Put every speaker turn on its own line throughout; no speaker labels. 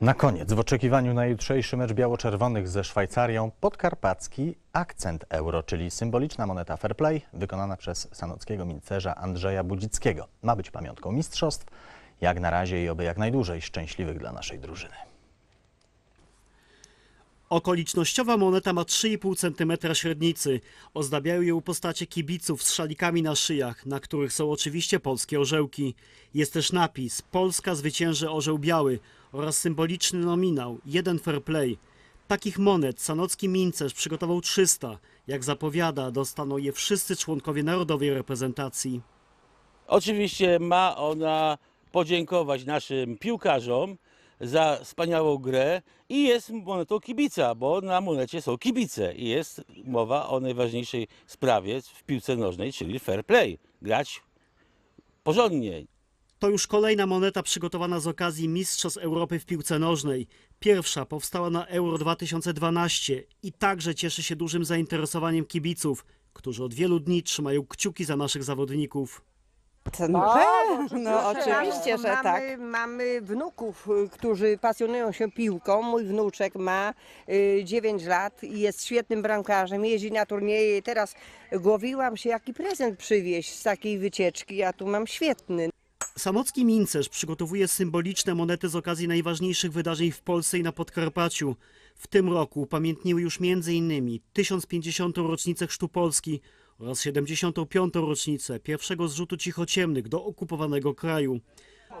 Na koniec, w oczekiwaniu na jutrzejszy mecz biało-czerwonych ze Szwajcarią, podkarpacki akcent euro, czyli symboliczna moneta fair play, wykonana przez sanockiego mincerza Andrzeja Budzickiego. Ma być pamiątką mistrzostw, jak na razie i oby jak najdłużej szczęśliwych dla naszej drużyny.
Okolicznościowa moneta ma 3,5 cm średnicy. Ozdabiają ją postacie kibiców z szalikami na szyjach, na których są oczywiście polskie orzełki. Jest też napis Polska zwycięży orzeł biały oraz symboliczny nominał 1 fair play. Takich monet sanocki mincerz przygotował 300. Jak zapowiada, dostaną je wszyscy członkowie narodowej reprezentacji.
Oczywiście ma ona podziękować naszym piłkarzom za wspaniałą grę i jest monetą kibica, bo na monecie są kibice i jest mowa o najważniejszej sprawie w piłce nożnej, czyli fair play. Grać porządnie,
To już kolejna moneta przygotowana z okazji Mistrzostw Europy w piłce nożnej. Pierwsza powstała na Euro 2012 i także cieszy się dużym zainteresowaniem kibiców, którzy od wielu dni trzymają kciuki za naszych zawodników.
To No, no oczywiście, że
mamy,
tak.
Mamy wnuków, y, którzy pasjonują się piłką. Mój wnuczek ma y, 9 lat i jest świetnym bramkarzem, jeździ na turnieje. I teraz głowiłam się, jaki prezent przywieźć z takiej wycieczki. Ja tu mam świetny.
Samocki Mincerz przygotowuje symboliczne monety z okazji najważniejszych wydarzeń w Polsce i na Podkarpaciu. W tym roku upamiętniły już m.in. 1050. rocznicę Chrztu Polski oraz 75. rocznicę pierwszego zrzutu cichociemnych do okupowanego kraju.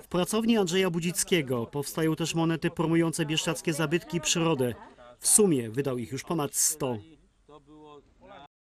W pracowni Andrzeja Budzickiego powstają też monety promujące bieszczadzkie zabytki i przyrodę. W sumie wydał ich już ponad 100.